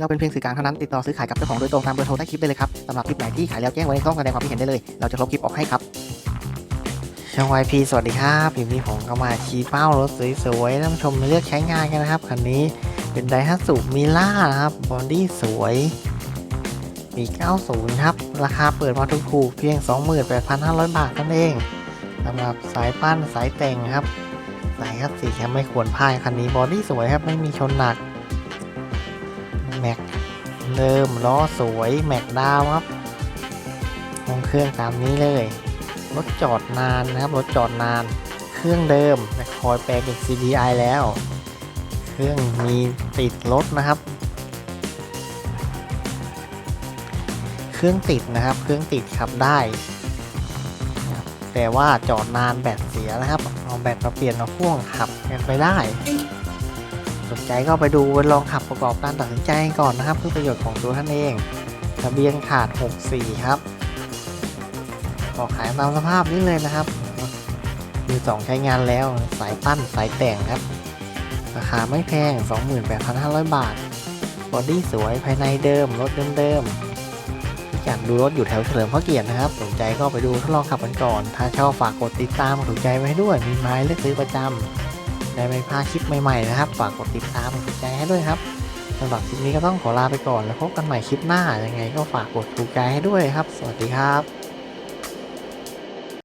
เราเป็นเพียงสื่อกลางเท่านั้นติดต่อซื้อขายกับเจ้าของโดยตรงตามเบอร์โทรใต้คลิปได้เลยครับสำหรับคลิปไหนที่ขายแล้วแจ้งไว้ในช่องแสดงความคิดเห็นได้เลย เราจะลบคลิปออกให้ครับช่อง YP สวัสดีครับคลิปนี้ผมก็มาชี้เป้ารถสวยๆท่านผู้ชมเลือกใช้งานกันนะครับคันนี้เป็นไดฮัตสุมิล่านะครับบอดี้สวยปี90 ครับ ราคาเปิดมาถูกๆเพียง 28,500 บาทนั่นเองสำหรับสายปั้นสายแต่งครับสายครับสีแคมไม่ควรพ่ายคันนี้บอดี้สวยครับ ไม่มีชนหนัก แม็กเดิมล้อสวยแม็กดาวครับห้องเครื่องตามนี้เลยรถจอดนานนะครับรถจอดนาน เครื่องเดิมแต่คอยแปลงเป็น CDI แล้ว เครื่องมีติดรถนะครับ เครื่องติดนะครับ เครื่องติดขับได้ แต่ว่าจอดนานแบตเสียนะครับ เอาแบตมาเปลี่ยนมาพ่วงขับกันไปได้ สนใจก็ไปดูไปลองขับประกอบการตัดสินใจก่อนนะครับ เพื่อประโยชน์ของตัวท่านเองทะเบียนขาด 64 ครับออกขายตามสภาพนี้เลยนะครับมือสองใช้งานแล้วสายปั้นสายแต่งครับ ราคาไม่แพง 28,500 บาท บอดี้สวยภายในเดิม รถเดิมๆที่อยากดูรถอยู่แถวเฉลิมพระเกียรตินะครับ สนใจก็ไปดูทดลองขับกันก่อน ถ้าชอบฝากกดติดตามถูกใจไว้ด้วย มีไม้เลือกซื้อประจำ ได้ไม่พลาดคลิปใหม่ๆนะครับ ฝากกดติดตามกดใจให้ด้วยครับสำหรับคลิปนี้ก็ต้องขอลาไปก่อนแล้วพบกันใหม่คลิปหน้ายังไงก็ฝากกดถูกใจให้ด้วยครับ สวัสดีครับ